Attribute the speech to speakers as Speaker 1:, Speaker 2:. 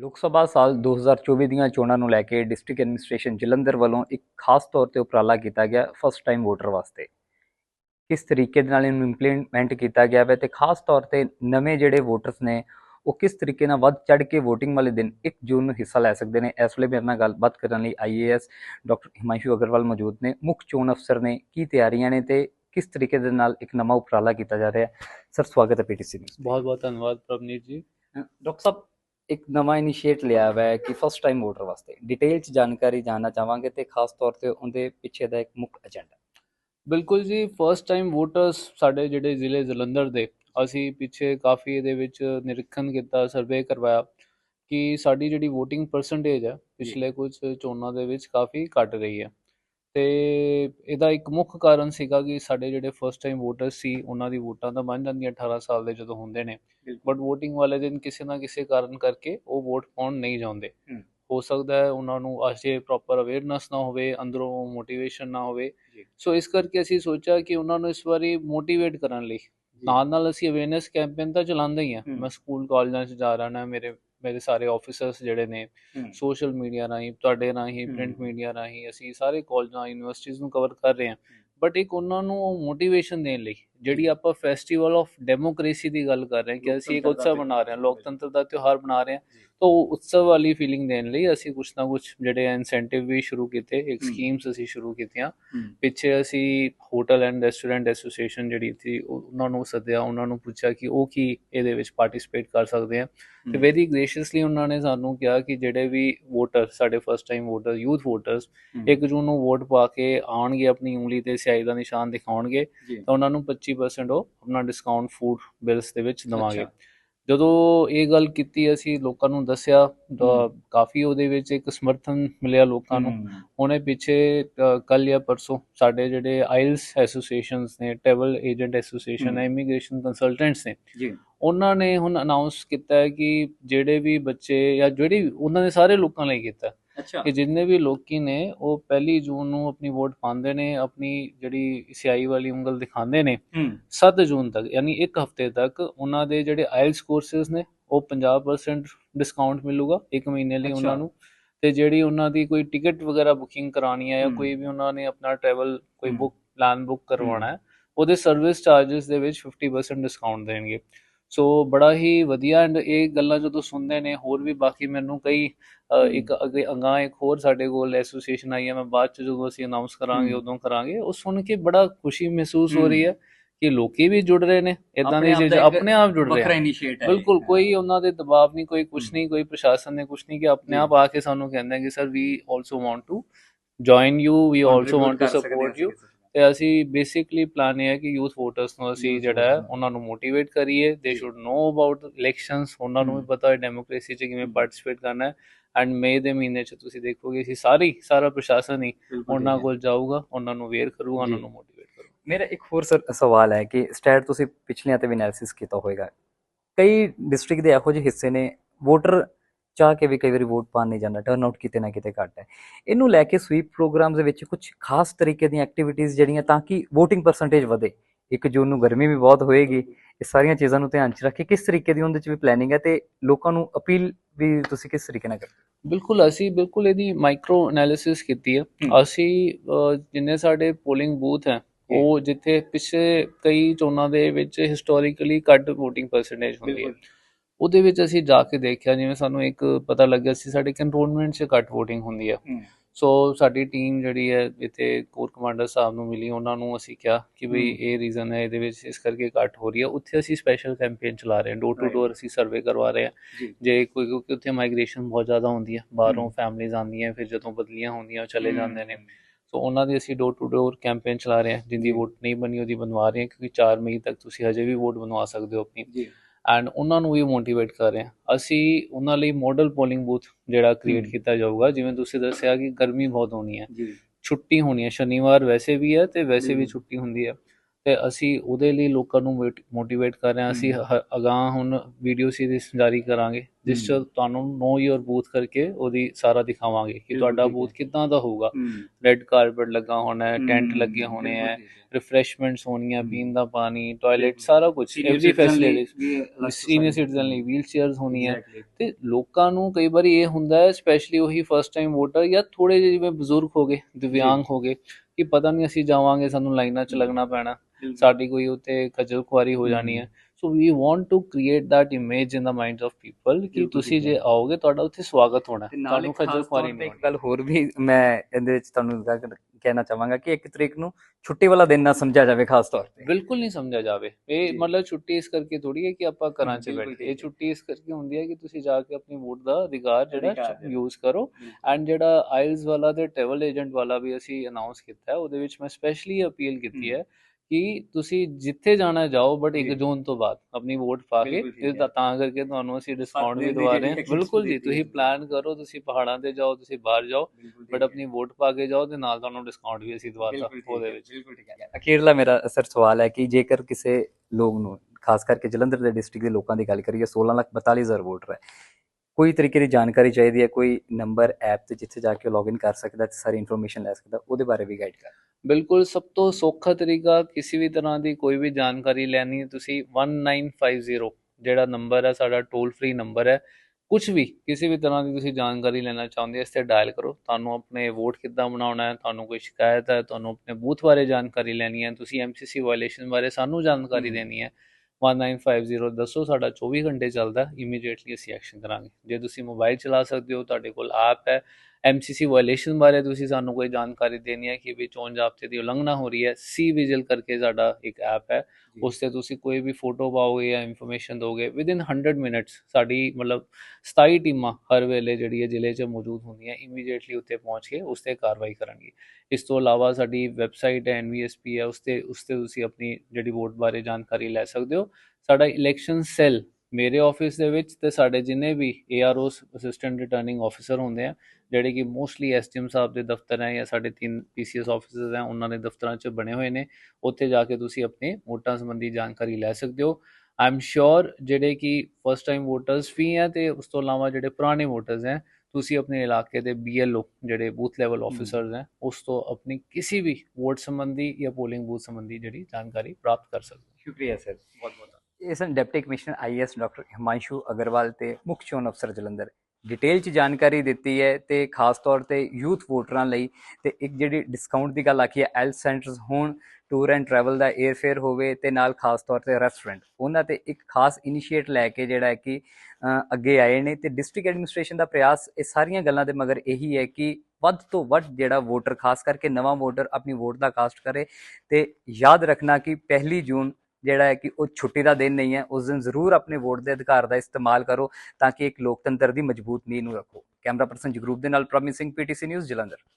Speaker 1: ਲੋਕ ਸਭਾ ਸਾਲ 2024 ਦੀਆਂ ਚੋਣਾਂ ਨੂੰ ਲੈ ਕੇ ਡਿਸਟ੍ਰਿਕਟ ਐਡਮਿਨਿਸਟ੍ਰੇਸ਼ਨ ਜਲੰਧਰ ਵੱਲੋਂ ਇੱਕ ਖਾਸ ਤੌਰ ਤੇ ਉਪਰਾਲਾ ਕੀਤਾ ਗਿਆ ਫਸਟ ਟਾਈਮ ਵੋਟਰ ਵਾਸਤੇ। ਕਿਸ ਤਰੀਕੇ ਦੇ ਨਾਲ ਇਹਨੂੰ ਇੰਪਲੀਮੈਂਟ ਕੀਤਾ ਗਿਆ ਹੈ ਤੇ ਖਾਸ ਤੌਰ ਤੇ ਨਵੇਂ ਜਿਹੜੇ ਵੋਟਰਸ ਨੇ ਉਹ ਕਿਸ ਤਰੀਕੇ ਨਾਲ ਵੱਧ ਚੜ ਕੇ VOTING ਵਾਲੇ ਦਿਨ 1 ਜੂਨ ਨੂੰ ਹਿੱਸਾ ਲੈ ਸਕਦੇ ਨੇ? ਇਸ ਵੇਲੇ ਮੇਰੇ ਨਾਲ ਗੱਲਬਾਤ ਕਰਨ ਲਈ ਆਈਏਐਸ ਡਾਕਟਰ ਹਿਮਾਂਸ਼ੂ ਅਗਰਵਾਲ ਮੌਜੂਦ ਨੇ। ਮੁੱਖ ਚੋਣ ਅਫਸਰ ਨੇ ਕੀ ਤਿਆਰੀਆਂ ਨੇ ਤੇ ਕਿਸ ਤਰੀਕੇ ਦੇ ਨਾਲ ਇੱਕ ਨਵਾਂ ਉਪਰਾਲਾ ਕੀਤਾ ਜਾ ਰਿਹਾ? ਹੈ ਸਰ ਸਵਾਗਤ ਹੈ ਪੀਟੀਸੀ ਨਿਊਜ਼
Speaker 2: ਬਹੁਤ ਬਹੁਤ ਧੰਨਵਾਦ ਪ੍ਰਵਨੀਤ ਜੀ।
Speaker 1: ਡਾਕਟਰ ਸਾਹਿਬ ਇੱਕ ਨਵਾਂ ਇਨੀਸ਼ੀਏਟ ਲਿਆ ਹੋਇਆ ਹੈ ਕਿ ਫਸਟ ਟਾਈਮ ਵੋਟਰ ਵਾਸਤੇ। ਡਿਟੇਲ ਚ ਜਾਣਕਾਰੀ ਜਾਨਣਾ ਚਾਹਾਂਗੇ ਤੇ ਖਾਸ ਤੌਰ ਤੇ ਉਹਦੇ ਪਿੱਛੇ ਦਾ ਇੱਕ ਮੁੱਖ ਏਜੰਡਾ
Speaker 2: ਬਿਲਕੁਲ ਜੀ ਫਰਸਟ ਟਾਈਮ ਵੋਟਰਸ ਸਾਡੇ ਜਿਹੜੇ ਜ਼ਿਲ੍ਹੇ ਜਲੰਧਰ ਦੇ ਅਸੀਂ ਪਿੱਛੇ ਕਾਫੀ ਇਹਦੇ ਵਿੱਚ ਨਿਰੀਖਣ ਕੀਤਾ ਸਰਵੇ ਕਰਵਾਇਆ ਕਿ ਸਾਡੀ ਜਿਹੜੀ VOTING ਪਰਸੈਂਟੇਜ ਹੈ ਪਿਛਲੇ ਕੁਝ ਚੋਣਾਂ ਦੇ ਵਿੱਚ ਕਾਫੀ ਘਟ ਰਹੀ ਹੈ। ਤੇ ਇਹਦਾ ਇੱਕ ਮੁੱਖ ਕਾਰਨ ਸੀਗਾ ਕਿ ਸਾਡੇ ਜਿਹੜੇ ਫਰਸਟ ਟਾਈਮ ਵੋਟਰਸ ਸੀ ਉਹਨਾਂ ਦੀ ਵੋਟਾਂ ਤਾਂ ਬਣ ਜਾਂਦੀਆਂ 18 ਸਾਲ ਦੇ ਜਦੋਂ ਹੁੰਦੇ ਨੇ। ਬਟ VOTING ਵਾਲੇ ਦਿਨ ਕਿਸੇ ਨਾ ਕਿਸੇ ਕਾਰਨ ਕਰਕੇ ਉਹ ਵੋਟ ਪਾਉਣ ਨਹੀਂ ਜਾਂਦੇ। ਹੋ। ਸਕਦਾ ਹੈ ਉਹਨਾਂ ਨੂੰ ਅਜੇ ਪ੍ਰੋਪਰ ਅਵੇਅਰਨੈਸ ਨਾ ਹੋਵੇ ਅੰਦਰੋਂ ਮੋਟੀਵੇਸ਼ਨ ਨਾ ਹੋਵੇ। ਸੋ ਇਸ ਕਰਕੇ ਅਸੀਂ ਸੋਚਿਆ ਕਿ ਉਹਨਾਂ ਨੂੰ ਇਸ ਵਾਰੀ ਮੋਟੀਵੇਟ ਕਰਨ ਲਈ। ਨਾਲ ਨਾਲ ਅਸੀਂ ਅਵੇਅਰਨੈਸ ਕੈਂਪੇਨ ਤਾਂ ਚਲਾਉਂਦੇ ਹੀ ਆ। ਮੈਂ ਸਕੂਲ ਕਾਲਜਾਂ 'ਚ ਜਾ ਰਿਹਾ ਨਾ ਮੇਰੇ ਮੇਰੇ ਸਾਰੇ ਆਫੀਸਰਸ ਜਿਹੜੇ ਨੇ ਸੋਸ਼ਲ ਮੀਡੀਆ ਰਾਹੀਂ ਤੁਹਾਡੇ ਰਾਹੀਂ। ਪ੍ਰਿੰਟ ਮੀਡੀਆ ਰਾਹੀਂ ਅਸੀਂ ਸਾਰੇ ਕਾਲਜਾਂ ਯੂਨੀਵਰਸਿਟੀਆਂ ਨੂੰ ਕਵਰ ਕਰ ਰਹੇ ਹਾਂ। ਬਟ ਇੱਕ ਉਹਨਾਂ ਨੂੰ ਮੋਟੀਵੇਸ਼ਨ ਦੇਣ ਲਈ ਜਿਹੜੀ ਆਪਾਂ ਫੈਸਟੀਵਲ ਆਫ ਡੈਮੋਕ੍ਰੇਸੀ ਦੀ ਗੱਲ ਕਰ ਰਹੇ ਹਾਂ ਕਿ ਅਸੀਂ ਇੱਕ ਉਤਸਵ ਮਨਾ ਰਹੇ ਹਾਂ ਲੋਕਤੰਤਰ ਦਾ ਤਿਉਹਾਰ ਮਨਾ ਰਹੇ ਹਾਂ। ਤਾਂ ਉਤਸਵ ਵਾਲੀ ਫੀਲਿੰਗ ਦੇਣ ਲਈ ਅਸੀਂ ਕੁਝ ਨਾ ਕੁਝ ਜਿਹੜੇ ਇਨਸੈਂਟਿਵ ਵੀ ਸ਼ੁਰੂ ਕੀਤੇ ਇੱਕ। ਸਕੀਮਸ ਅਸੀਂ ਸ਼ੁਰੂ ਕੀਤੀਆਂ। ਪਿੱਛੇ ਅਸੀਂ ਹੋਟਲ ਐਂਡ ਰੈਸਟੋਰੈਂਟ ਐਸੋਸੀਏਸ਼ਨ ਜਿਹੜੀ ਸੀ ਉਹ- ਉਹਨਾਂ ਨੂੰ ਸੱਦਿਆ ਉਹਨਾਂ ਨੂੰ ਪੁੱਛਿਆ ਕਿ ਉਹ ਕੀ ਇਹਦੇ ਵਿੱਚ ਪਾਰਟਿਸਿਪੇਟ ਕਰ ਸਕਦੇ ਆ। ਤੇ ਵੈਰੀ ਗ੍ਰੇਸ਼ੀਅਸਲੀ ਉਹਨਾਂ ਨੇ ਸਾਨੂੰ ਕਿਹਾ ਕਿ ਜਿਹੜੇ ਵੀ ਵੋਟਰ ਸਾਡੇ first time voter youth voters 1 ਜੂਨ ਨੂੰ ਵੋਟ ਪਾ ਕੇ ਆਉਣਗੇ ਆਪਣੀ ਉਂਗਲੀ ਤੇ ਸਿਆਹੀ ਦਾ ਨਿਸ਼ਾਨ ਦਿਖਾਉਣਗੇ ਤਾਂ ਉਹਨਾਂ ਨੂੰ 25% ਉਹ ਆਪਣਾ ਡਿਸਕਾਊਂਟ ਫੂਡ ਬਿਲਸ ਦੇ ਵਿੱਚ ਦਵਾਂਗੇ। ਜਦੋਂ ਇਹ ਗੱਲ ਕੀਤੀ ਅਸੀਂ ਲੋਕਾਂ ਨੂੰ ਦੱਸਿਆ ਤਾਂ। ਕਾਫੀ ਉਹਦੇ ਵਿੱਚ ਇੱਕ ਸਮਰਥਨ ਮਿਲਿਆ ਲੋਕਾਂ ਨੂੰ ਹੁਣੇ ਪਿੱਛੇ ਕੱਲ ਜਾਂ ਪਰਸੋਂ ਸਾਡੇ ਜਿਹੜੇ ਆਇਲਸ ਐਸੋਸੀਏਸ਼ਨਸ ਨੇ ਟਰੈਵਲ ਏਜੰਟ ਐਸੋਸੀਏਸ਼ਨ। ਹੈ ਇਮੀਗ੍ਰੇਸ਼ਨ ਕੰਸਲਟੈਂਟਸ ਨੇ
Speaker 1: ਜੀ
Speaker 2: ਉਹਨਾਂ ਨੇ ਹੁਣ ਅਨਾਉਂਸ ਕੀਤਾ ਹੈ ਕਿ ਜਿਹੜੇ ਵੀ ਬੱਚੇ ਜਾਂ ਜਿਹੜੇ ਉਹਨਾਂ ਨੇ ਸਾਰੇ ਲੋਕਾਂ ਲਈ ਕੀਤਾ ਕਿ ਜਿੰਨੇ ਵੀ ਲੋਕੀ ਨੇ ਉਹ ਪਹਿਲੀ ਜੂਨ ਨੂੰ ਆਪਣੀ ਵੋਟ ਪਾਉਂਦੇ ਨੇ ਆਪਣੀ ਜਿਹੜੀ ਸਿਆਹੀ ਵਾਲੀ ਉਂਗਲ ਦਿਖਾਉਂਦੇ ਨੇ
Speaker 1: ਹੂੰ
Speaker 2: 7 ਜੂਨ ਤੱਕ ਯਾਨੀ ਇੱਕ ਹਫ਼ਤੇ ਤੱਕ ਉਹਨਾਂ ਦੇ ਜਿਹੜੇ ਆਇਲਸ ਕੋਰਸਸ ਨੇ ਉਹ 50% ਡਿਸਕਾਊਂਟ ਮਿਲੂਗਾ ਇੱਕ ਮਹੀਨੇ ਲਈ। ਉਹਨਾਂ ਨੂੰ ਤੇ ਜਿਹੜੀ ਉਹਨਾਂ ਦੀ ਕੋਈ ਟਿਕਟ ਵਗੈਰਾ ਬੁਕਿੰਗ ਕਰਾਣੀ ਹੈ ਜਾਂ। ਕੋਈ ਵੀ ਉਹਨਾਂ ਨੇ ਆਪਣਾ ਟਰੈਵਲ ਕੋਈ। ਬੁੱਕ ਪਲਾਨ ਬੁੱਕ ਕਰਵਾਉਣਾ ਹੈ ਉਹਦੇ ਸਰਵਿਸ ਚਾਰजेस ਦੇ ਵਿੱਚ 50% ਡਿਸਕਾਊਂਟ ਦੇਣਗੇ ਸੋ ਬੜਾ ਹੀ ਵਧੀਆ ਐਂਡ ਇਹ ਗੱਲਾਂ ਜਦੋਂ ਸੁਣਦੇ ਨੇ ਹੋਰ ਵੀ ਬਾਕੀ ਮੈਨੂੰ ਕਈ ਇੱਕ ਅੱਗੇ ਅਗਾਂਹ ਇੱਕ ਹੋਰ ਸਾਡੇ ਕੋਲ ਐਸੋਸੀਏਸ਼ਨ ਆਈ ਹੈ ਮੈਂ ਬਾਅਦ ਚ ਜਦੋਂ ਅਸੀਂ ਅਨਾਉਂਸ ਕਰਾਂਗੇ। ਉਦੋਂ ਕਰਾਂਗੇ ਉਹ ਸੁਣ ਕੇ ਬੜਾ ਖੁਸ਼ੀ ਮਹਿਸੂਸ ਹੋ। ਰਹੀ ਹੈ ਕਿ ਲੋਕੀ ਵੀ ਜੁੜ ਰਹੇ ਨੇ ਇਦਾਂ ਦੀ
Speaker 1: ਇੱਕ
Speaker 2: ਆਪਣੇ ਆਪ ਜੁੜ ਰਹੇ
Speaker 1: ਵੱਖਰਾ
Speaker 2: ਆ
Speaker 1: ਇਨੀਸ਼ੀਏਟ ਹੈ
Speaker 2: ਬਿਲਕੁਲ ਕੋਈ ਉਹਨਾਂ ਦੇ ਦਬਾਅ ਨਹੀਂ ਕੋਈ ਕੁਝ
Speaker 1: ਹਮ।
Speaker 2: ਨਹੀਂ ਕੋਈ ਪ੍ਰਸ਼ਾਸਨ ਨੇ ਕੁਝ ਨਹੀਂ ਕਿ ਆਪਣੇ। ਆਪ ਆ ਕੇ ਸਾਨੂੰ ਕਹਿੰਦੇ ਕਿ sir we also want to join you we also want to support you ਤੇ ਅਸੀਂ ਬੇਸਿਕਲੀ ਪਲਾਨ ਇਹ ਹੈ ਕਿ ਯੂਥ ਵੋਟਰਸ ਨੂੰ ਅਸੀਂ ਜਿਹੜਾ ਹੈ। ਉਹਨਾਂ ਨੂੰ ਮੋਟੀਵੇਟ ਕਰੀਏ ਦੇ। ਸ਼ੁੱਡ ਨੋ ਅਬਾਊਟ ਇਲੈਕਸ਼ਨਸ ਉਹਨਾਂ ਨੂੰ ਵੀ। ਪਤਾ ਹੈ ਡੈਮੋਕ੍ਰੇਸੀ 'ਚ ਕਿਵੇਂ। ਪਾਰਟਿਸਿਪੇਟ ਕਰਨਾ ਹੈ ਐਂਡ ਮਈ ਦੇ ਮਹੀਨੇ 'ਚ ਤੁਸੀਂ ਦੇਖੋਗੇ ਅਸੀਂ ਸਾਰੀ ਸਾਰਾ ਪ੍ਰਸ਼ਾਸਨ ਹੀ ਉਹਨਾਂ ਕੋਲ ਜਾਊਗਾ ਉਹਨਾਂ ਨੂੰ ਵੇਅਰ ਕਰੂਗਾ ਉਹਨਾਂ। ਨੂੰ ਮੋਟੀਵੇਟ ਕਰੂਗਾ
Speaker 1: ਮੇਰਾ ਇੱਕ ਹੋਰ ਸਰ ਸਵਾਲ ਹੈ ਕਿ ਸਟੈਟ ਤੁਸੀਂ ਪਿਛਲੀਆਂ ਤੇ ਵੀ ਐਨਾਲਿਸਿਸ ਕੀਤਾ ਹੋਵੇਗਾ ਕਈ ਡਿਸਟ੍ਰਿਕਟ ਦੇ ਇਹੋ ਜਿਹੇ ਹਿੱਸੇ ਨੇ ਵੋਟਰ ਚਾਹ ਕੇ ਵੀ ਕਈ ਵਾਰੀ ਵੋਟ ਪਾਣ ਨਹੀਂ ਜਾਂਦਾ ਟਰਨ ਆਊਟ ਕਿਤੇ ਨਾ ਕਿਤੇ ਘੱਟ ਹੈ। ਇਹਨੂੰ ਲੈ ਕੇ ਸਵੀਪ ਪ੍ਰੋਗਰਾਮਸ ਦੇ ਵਿੱਚ ਕੁਝ ਖਾਸ ਤਰੀਕੇ ਦੀਆਂ ਐਕਟੀਵਿਟੀਜ਼ ਜਿਹੜੀਆਂ ਤਾਂ ਕਿ VOTING ਪਰਸੈਂਟੇਜ ਵਧੇ। ਇੱਕ ਜੂਨ ਨੂੰ ਗਰਮੀ ਵੀ ਬਹੁਤ ਹੋਏਗੀ ਇਹ ਸਾਰੀਆਂ ਚੀਜ਼ਾਂ ਨੂੰ ਧਿਆਨ 'ਚ ਰੱਖ। ਕੇ ਕਿਸ ਤਰੀਕੇ ਦੀ ਉਹਦੇ 'ਚ ਵੀ ਪਲੈਨਿੰਗ ਹੈ ਤੇ ਲੋਕਾਂ ਨੂੰ ਅਪੀਲ ਵੀ ਤੁਸੀਂ ਕਿਸ ਤਰੀਕੇ ਨਾਲ ਕਰਦੇ?
Speaker 2: ਬਿਲਕੁਲ ਅਸੀਂ ਬਿਲਕੁਲ ਇਹਦੀ ਮਾਈਕਰੋ ਐਨਾਲਿਸਿਸ ਕੀਤੀ ਹੈ। ਅਸੀਂ ਜਿੰਨੇ ਸਾਡੇ ਪੋਲਿੰਗ ਬੂਥ ਹੈ ਉਹ ਜਿੱਥੇ ਪਿਛਲੇ ਕਈ ਚੋਣਾਂ ਦੇ ਵਿੱਚ ਹਿਸਟੋਰੀਕਲੀ ਘੱਟ VOTING ਪਰਸੈਂਟੇਜ ਹੁੰਦੀ ਹੈ। ਉਹਦੇ ਵਿੱਚ ਅਸੀਂ ਜਾ ਕੇ ਦੇਖਿਆ ਜਿਵੇਂ ਸਾਨੂੰ ਇੱਕ ਪਤਾ ਲੱਗਿਆ ਸੀ ਸਾਡੇ ਕੰਟਰੋਲਮੈਂਟ 'ਚ ਘੱਟ VOTING ਹੁੰਦੀ
Speaker 1: ਹਮ।
Speaker 2: ਸੋ ਸਾਡੀ ਟੀਮ ਜਿਹੜੀ ਹੈ ਇੱਥੇ ਕੋਰ ਕਮਾਂਡਰ ਸਾਹਿਬ ਨੂੰ ਮਿਲੀ ਉਹਨਾਂ ਨੂੰ ਅਸੀਂ ਕਿਹਾ ਕਿ
Speaker 1: ਹਮ।
Speaker 2: ਇਹ ਰੀਜ਼ਨ ਹੈ ਇਹਦੇ ਵਿੱਚ ਇਸ ਕਰਕੇ ਘੱਟ ਹੋ ਰਹੀ ਹੈ ਉੱਥੇ ਅਸੀਂ ਸਪੈਸ਼ਲ ਕੈਂਪੇਨ ਚਲਾ ਰਹੇ ਹਾਂ ਡੋਰ ਟੂ. ਡੋਰ ਅਸੀਂ ਸਰਵੇ ਕਰਵਾ ਰਹੇ ਹਾਂ
Speaker 1: ਜੀ
Speaker 2: ਕੋਈ ਕਿਉਂਕਿ ਉੱਥੇ ਮਾਈਗ੍ਰੇਸ਼ਨ ਬਹੁਤ ਜ਼ਿਆਦਾ ਹੁੰਦੀ ਹੈ ਬਾਹਰੋਂ
Speaker 1: ਹਮ।
Speaker 2: ਫੈਮਲੀਆਂ ਆਉਂਦੀਆਂ ਫਿਰ ਜਦੋਂ ਬਦਲੀਆਂ ਹੁੰਦੀਆਂ ਉਹ ਚਲੇ ਜਾਂਦੇ ਨੇ। ਸੋ ਉਹਨਾਂ ਦੀ ਅਸੀਂ ਡੋਰ ਟੂ ਡੋਰ ਕੈਂਪੇਨ ਚਲਾ ਰਹੇ ਹਾਂ ਜਿੰਦੀ। ਵੋਟ ਨਹੀਂ ਬਣੀ ਉਹਦੀ ਬਣਵਾ ਰਹੇ ਹਾਂ ਕਿਉਂਕਿ 4 ਮਈ ਤੱਕ ਤੁਸੀਂ ਹਜੇ ਵੀ ਵੋਟ ਬਣਵਾ ਸਕਦੇ ਹੋ ਆਪਣੀ
Speaker 1: ਜੀ
Speaker 2: ਐਂਡ ਉਹਨਾਂ ਨੂੰ ਵੀ ਮੋਟੀਵੇਟ ਕਰ ਰਹੇ ਹਾਂ। ਅਸੀਂ ਉਹਨਾਂ ਲਈ ਮਾਡਲ ਪੋਲਿੰਗ ਬੂਥ ਜਿਹੜਾ ਕ੍ਰੀਏਟ। ਕੀਤਾ ਜਾਊਗਾ ਜਿਵੇਂ ਤੁਸੀਂ ਦੱਸਿਆ ਕਿ ਗਰਮੀ ਬਹੁਤ ਹੋਣੀ ਹੈ।
Speaker 1: ਜੀ।
Speaker 2: ਛੁੱਟੀ ਹੋਣੀ ਹੈ। ਸ਼ਨੀਵਾਰ ਵੈਸੇ ਵੀ ਹੈ ਤੇ ਵੈਸੇ ਵੀ। ਛੁੱਟੀ ਹੁੰਦੀ ਹੈ। ਤੇ ਅਸੀਂ ਉਹਦੇ ਲਈ ਲੋਕਾਂ ਨੂੰ ਮੋਟੀਵੇਟ ਕਰ ਰਹੇ ਹਾਂ। ਅਸੀਂ ਅਗਾਂਹ ਹੁਣ ਵੀਡੀਓ ਸੀਰੀਜ਼ ਜਾਰੀ ਕਰਾਂਗੇ। ਜਿਸ ਚ। ਤੁਹਾਨੂੰ ਨੋ ਯੋਰ ਬੂਥ ਕਰਕੇ ਉਹਦੀ ਸਾਰਾ ਦਿਖਾਵਾਂਗੇ ਕਿ ਤੁਹਾਡਾ। ਬੂਥ ਕਿੱਦਾਂ ਦਾ ਹੋਊਗਾ ਰੈੱਡ ਕਾਰਪਟ ਲੱਗਾ ਹੋਣਾ ਹੈ ਟੈਂਟ ਲੱਗੇ ਹੋਣੇ ਹੈ। ਰਿਫਰੈਸ਼ਮੈਂਟਸ ਹੋਣੀਆਂ। ਪੀਣ ਦਾ ਪਾਣੀ ਟਾਇਲਟ। ਸਾਰਾ ਕੁਝ ਐਵਰੀ ਫੈਸਿਲਿਟੀ ਸੀਨੀਅਰ ਸਿਟੀਜ਼ਨ ਲਈ ਵੀਲ ਚੇਅਰਸ ਹੋਣੀਆਂ. ਤੇ ਲੋਕਾਂ ਨੂੰ ਕਈ ਵਾਰੀ ਇਹ ਹੁੰਦਾ ਹੈ ਸਪੈਸ਼ਲੀ ਉਹੀ ਫਸਟ ਟਾਈਮ ਵੋਟਰ ਜਾਂ ਥੋੜੇ ਜਿਹੇ ਜਿਵੇਂ ਬਜ਼ੁਰਗ ਹੋ ਗਏ ਦਿਵਿਆਂਗ ਹੋ ਗਏ ਕਿ ਪਤਾ ਨਹੀਂ ਅਸੀਂ ਜਾਵਾਂਗੇ ਸਾਨੂੰ ਲਾਈਨਾਂ 'ਚ। ਲੱਗਣਾ ਪੈਣਾ। ਸਾਡੀ ਕੋਈ ਉੱਤੇ ਖੱਜਲ ਖੁਆਰੀ ਹੋ ਜਾਣੀ ਹੈ so we want to create that image in the minds of people ਕਿ ਤੁਸੀਂ। ਜੇ ਆਓਗੇ ਤੁਹਾਡਾ ਉੱਥੇ ਸਵਾਗਤ ਹੋਣਾ ਤੁਹਾਨੂੰ ਖੱਜਲ ਖੁਆਰੀ ਨਹੀਂ
Speaker 1: ਇੱਕ ਗੱਲ ਹੋਰ ਵੀ ਮੈਂ ਇਹਦੇ ਵਿੱਚ ਤੁਹਾਨੂੰ ਕਹਿਣਾ ਚਾਹਾਂਗਾ ਕਿ ਇੱਕ ਤਰੀਕ ਨੂੰ ਛੁੱਟੀ ਵਾਲਾ ਦਿਨ ਨਾ ਸਮਝਿਆ ਜਾਵੇ ਖਾਸ ਤੌਰ ਤੇ
Speaker 2: ਬਿਲਕੁਲ ਨਹੀਂ ਸਮਝਿਆ ਜਾਵੇ। ਇਹ ਮਤਲਬ ਛੁੱਟੀ ਇਸ ਕਰਕੇ ਥੋੜੀ ਹੈ ਕਿ ਆਪਾਂ ਘਰਾਂ 'ਚ ਬੈਠੇ ਇਹ। ਛੁੱਟੀ ਇਸ ਕਰਕੇ ਹੁੰਦੀ ਹੈ ਕਿ ਤੁਸੀਂ ਜਾ ਕੇ ਆਪਣੀ ਵੋਟ ਦਾ ਅਧਿਕਾਰ ਜਿਹੜਾ। ਯੂਜ਼ ਕਰੋ ਐਂਡ ਜਿਹੜਾ ਆਇਲਸ ਵਾਲਾ ਤੇ ਟਰੈਵਲ ਏਜੰਟ ਵਾਲਾ ਵੀ ਅਸੀਂ ਅਨਾਉਂਸ ਕੀਤਾ ਹੈ ਉਹਦੇ ਵਿੱਚ ਮੈਂ ਸਪੈਸ਼ਲੀ ਅਪੀਲ ਕੀਤੀ। ਹੈ ਕਿ ਤੁਸੀਂ ਜਿੱਥੇ ਜਾਣਾ ਜਾਓ ਬਟ
Speaker 1: ਜੀ।
Speaker 2: 1 ਜੂਨ ਤੋਂ ਬਾਅਦ ਆਪਣੀ ਵੋਟ ਪਾ ਕੇ ਇਹ। ਤਾਂ ਕਰਕੇ ਤੁਹਾਨੂੰ ਅਸੀਂ ਡਿਸਕਾਊਂਟ ਵੀ ਦਵਾ ਰਹੇ ਹਾਂ ਬਿਲਕੁਲ ਜੀ ਤੁਸੀਂ। ਪਲਾਨ ਕਰੋ ਤੁਸੀਂ ਪਹਾੜਾਂ ਤੇ ਜਾਓ ਤੁਸੀਂ ਬਾਹਰ ਜਾਓ ਬਟ। ਆਪਣੀ ਵੋਟ ਪਾ ਕੇ ਜਾਓ ਤੇ ਨਾਲ ਤੁਹਾਨੂੰ ਡਿਸਕਾਊਂਟ ਵੀ ਅਸੀਂ ਦਵਾਤਾ
Speaker 1: ਬਿਲਕੁਲ ਠੀਕ
Speaker 2: ਉਹਦੇ
Speaker 1: ਹੈ,
Speaker 2: ਵਿੱਚ
Speaker 1: ਬਿਲਕੁਲ ਠੀਕ ਹੈ ਅਖੀਰਲਾ ਮੇਰਾ ਸਰ ਸਵਾਲ ਹੈ ਕਿ ਜੇਕਰ ਕਿਸੇ ਲੋਕ ਨੂੰ ਖਾਸ ਕਰਕੇ ਜਲੰਧਰ ਦੇ ਡਿਸਟ੍ਰਿਕਟ ਦੇ ਲੋਕਾਂ ਦੀ ਗੱਲ ਕਰੀਏ 16 ਲੱਖ 42 ਹਜ਼ਾਰ ਵੋਟਰ ਹੈ ਕੋਈ ਤਰੀਕੇ ਦੀ ਜਾਣਕਾਰੀ ਚਾਹੀਦੀ ਹੈ ਕੋਈ ਨੰਬਰ ਐਪ ਤੇ ਜਿੱਥੇ ਜਾ ਕੇ ਲੌਗਇਨ ਕਰ ਸਕਦਾ ਤੇ ਸਾਰੀ ਇਨਫੋਰਮੇਸ਼ਨ ਲੈ ਸਕਦਾ ਉਹਦੇ ਬਾਰੇ ਵੀ ਗਾਈਡ ਕਰ
Speaker 2: ਬਿਲਕੁਲ ਸਭ ਤੋਂ ਸੌਖਾ ਤਰੀਕਾ ਕਿਸੇ ਵੀ ਤਰ੍ਹਾਂ ਦੀ ਕੋਈ ਵੀ ਜਾਣਕਾਰੀ ਲੈਣੀ ਹੈ ਤੁਸੀਂ 1950 ਜਿਹੜਾ ਨੰਬਰ ਹੈ ਸਾਡਾ ਟੋਲ ਫ੍ਰੀ ਨੰਬਰ ਹੈ ਕੁਝ ਵੀ ਕਿਸੇ ਵੀ ਤਰ੍ਹਾਂ ਦੀ ਤੁਸੀਂ ਜਾਣਕਾਰੀ ਲੈਣਾ ਚਾਹੁੰਦੇ ਹੋ ਇਸ ਤੇ ਡਾਇਲ ਕਰੋ। ਤੁਹਾਨੂੰ ਆਪਣੇ ਵੋਟ ਕਿੱਦਾਂ ਬਣਾਉਣਾ ਹੈ ਤੁਹਾਨੂੰ ਕੋਈ ਸ਼ਿਕਾਇਤ ਹੈ ਤੁਹਾਨੂੰ ਆਪਣੇ ਬੂਥ ਬਾਰੇ ਜਾਣਕਾਰੀ ਲੈਣੀ ਹੈ ਤੁਸੀਂ ਐਮਸੀਸੀ ਵਾਇਲੇਸ਼ਨ ਬਾਰੇ ਸਾਨੂੰ ਜਾਣਕਾਰੀ। ਦੇਣੀ ਹੈ। 1950 ਦੱਸੋ ਸਾਡਾ 24 ਘੰਟੇ ਚੱਲਦਾ ਇਮੀਡੀਏਟਲੀ ਅਸੀਂ ਐਕਸ਼ਨ ਕਰਾਂਗੇ। ਜੇ ਤੁਸੀਂ ਮੋਬਾਈਲ ਚਲਾ ਸਕਦੇ ਹੋ ਤੁਹਾਡੇ ਕੋਲ ਐਪ ਹੈ ਐਮਸੀਸੀ ਵਾਇਲੇਸ਼ਨ ਬਾਰੇ ਤੁਸੀਂ ਸਾਨੂੰ ਕੋਈ ਜਾਣਕਾਰੀ ਦੇਣੀ ਹੈ ਕਿ ਵੀ ਚੋਣ ਜ਼ਾਬਤੇ ਦੀ ਉਲੰਘਣਾ ਹੋ ਰਹੀ ਹੈ ਸੀ ਵਿਜਲ ਕਰਕੇ ਸਾਡਾ ਇੱਕ ਐਪ ਹੈ। ਉਸ ਤੇ ਤੁਸੀਂ ਕੋਈ ਵੀ ਫੋਟੋ ਪਾਓਗੇ ਜਾਂ ਇਨਫੋਰਮੇਸ਼ਨ ਦੋਗੇ ਵਿਦਿਨ 100 ਮਿੰਟਸ ਸਾਡੀ ਮਤਲਬ 27 ਟੀਮਾਂ ਹਰ ਵੇਲੇ ਜਿਹੜੀ ਹੈ ਜ਼ਿਲ੍ਹੇ 'ਚ ਮੌਜੂਦ ਹੁੰਦੀਆਂ ਇਮੀਡੀਏਟਲੀ ਉੱਤੇ ਪਹੁੰਚ ਕੇ ਉਸ ਤੇ ਕਾਰਵਾਈ ਕਰਨਗੀ। ਇਸ ਤੋਂ ਇਲਾਵਾ ਸਾਡੀ ਵੈਬਸਾਈਟ ਹੈ ਐਨਵੀਐਸਪੀ ਹੈ ਉਸ ਤੇ ਉਸ ਤੇ ਤੁਸੀਂ ਆਪਣੀ ਜਿਹੜੀ ਵੋਟ ਬਾਰੇ ਜਾਣਕਾਰੀ ਲੈ ਸਕਦੇ ਹੋ। ਸਾਡਾ ਇਲੈਕਸ਼ਨ ਸੈੱਲ ਮੇਰੇ ਆਫਿਸ ਦੇ ਵਿੱਚ ਤੇ ਸਾਡੇ ਜਿੰਨੇ ਵੀ ਏਆਰਓਸ ਅਸਿਸਟੈਂਟ ਰਿਟਰਨਿੰਗ ਆਫੀਸਰ ਹੁੰਦੇ ਆ ਜਿਹੜੇ ਕਿ ਮੋਸਟਲੀ ਐਸਟੀਐਮ ਸਾਹਿਬ ਦੇ ਦਫ਼ਤਰ ਹੈ ਜਾਂ ਸਾਡੇ ਤਿੰਨ ਪੀਸੀਐਸ ਆਫਿਸਰਸ ਹੈ ਉਹਨਾਂ ਦੇ ਦਫ਼ਤਰਾਂ 'ਚ ਬਣੇ ਹੋਏ ਨੇ। ਉੱਥੇ ਜਾ ਕੇ ਤੁਸੀਂ ਆਪਣੇ ਵੋਟਾਂ ਸੰਬੰਧੀ ਜਾਣਕਾਰੀ ਲੈ ਸਕਦੇ ਹੋ। ਆਈ ਐਮ ਸ਼ੋਰ ਜਿਹੜੇ ਕਿ ਫਸਟ ਟਾਈਮ ਵੋਟਰਸ ਵੀ ਹੈ ਤੇ ਉਸ ਤੋਂ ਇਲਾਵਾ ਜਿਹੜੇ ਪੁਰਾਣੇ ਵੋਟਰਸ ਹੈ ਤੁਸੀਂ ਆਪਣੇ ਇਲਾਕੇ ਦੇ ਬੀਐਲਓ ਜਿਹੜੇ ਬੂਥ ਲੈਵਲ ਆਫੀਸਰਸ ਹੈ ਉਸ ਤੋਂ ਆਪਣੀ ਕਿਸੇ ਵੀ ਵੋਟ ਸੰਬੰਧੀ ਜਾਂ ਪੋਲਿੰਗ ਬੂਥ ਸੰਬੰਧੀ ਜਿਹੜੀ ਜਾਣਕਾਰੀ ਪ੍ਰਾਪਤ ਕਰ ਸਕਦੇ ਹੋ।
Speaker 1: ਸ਼ੁਕਰੀਆ ਸਰ ਬਹੁਤ ਬਹੁਤ ਇਸ deputy commissioner IAS doctor Himanshu Agarwal ਤੇ ਮੁੱਖ ਚੋਣ ਅਫਸਰ ਜਲੰਧਰ ਡਿਟੇਲ ਚ ਜਾਣਕਾਰੀ ਦਿੱਤੀ ਹੈ ਤੇ ਖਾਸ ਤੌਰ ਤੇ ਯੂਥ ਵੋਟਰਾਂ ਲਈ ਤੇ ਇੱਕ ਜਿਹੜੀ ਡਿਸਕਾਊਂਟ ਦੀ ਗੱਲ ਆਖੀ ਹੈ ਹੈਲਥ ਸੈਂਟਰਸ ਹੋਣ ਟੂਰ ਐਂਡ ਟਰੈਵਲ ਦਾ 에ਅਰਫੇਅਰ ਹੋਵੇ ਤੇ ਨਾਲ ਖਾਸ ਤੌਰ ਤੇ ਰੈਸਟੋਰੈਂਟ ਉਹਨਾਂ ਤੇ ਇੱਕ ਖਾਸ ਇਨੀਸ਼ੀਏਟ ਲੈ ਕੇ ਜਿਹੜਾ ਹੈ ਕਿ ਅੱਗੇ ਆਏ ਨੇ ਤੇ ਡਿਸਟ੍ਰਿਕਟ ਐਡਮਿਨਿਸਟ੍ਰੇਸ਼ਨ ਦਾ ਪ੍ਰਯਾਸ ਇਹ ਸਾਰੀਆਂ ਗੱਲਾਂ ਦੇ ਮਗਰ ਇਹੀ ਹੈ ਕਿ ਵੱਧ ਤੋਂ ਵੱਧ ਜਿਹੜਾ ਵੋਟਰ ਖਾਸ ਕਰਕੇ ਨਵਾਂ ਵੋਟਰ ਆਪਣੀ ਵੋਟ ਦਾ ਕਾਸਟ ਕਰੇ ਤੇ ਯਾਦ ਰੱਖਣਾ ਕਿ ਪਹਿਲੀ ਜੂਨ ਜਿਹੜਾ ਹੈ ਕਿ ਉਹ ਛੁੱਟੀ ਦਾ ਦਿਨ ਨਹੀਂ ਹੈ, ਉਸ ਦਿਨ ਜ਼ਰੂਰ ਆਪਣੇ ਵੋਟ ਦੇ ਅਧਿਕਾਰ ਦਾ ਇਸਤੇਮਾਲ ਕਰੋ ਤਾਂ ਕਿ ਇੱਕ ਲੋਕਤੰਤਰ ਦੀ ਮਜ਼ਬੂਤ ਨੀਂਹ ਨੂੰ ਰੱਖੋ। ਕੈਮਰਾ ਪਰਸਨ ਜਗਰੂਪ ਦੇ ਨਾਲ ਪ੍ਰੋਮਿਸਿੰਗ ਪੀਟੀਸੀ ਨਿਊਜ਼, ਜਲੰਧਰ।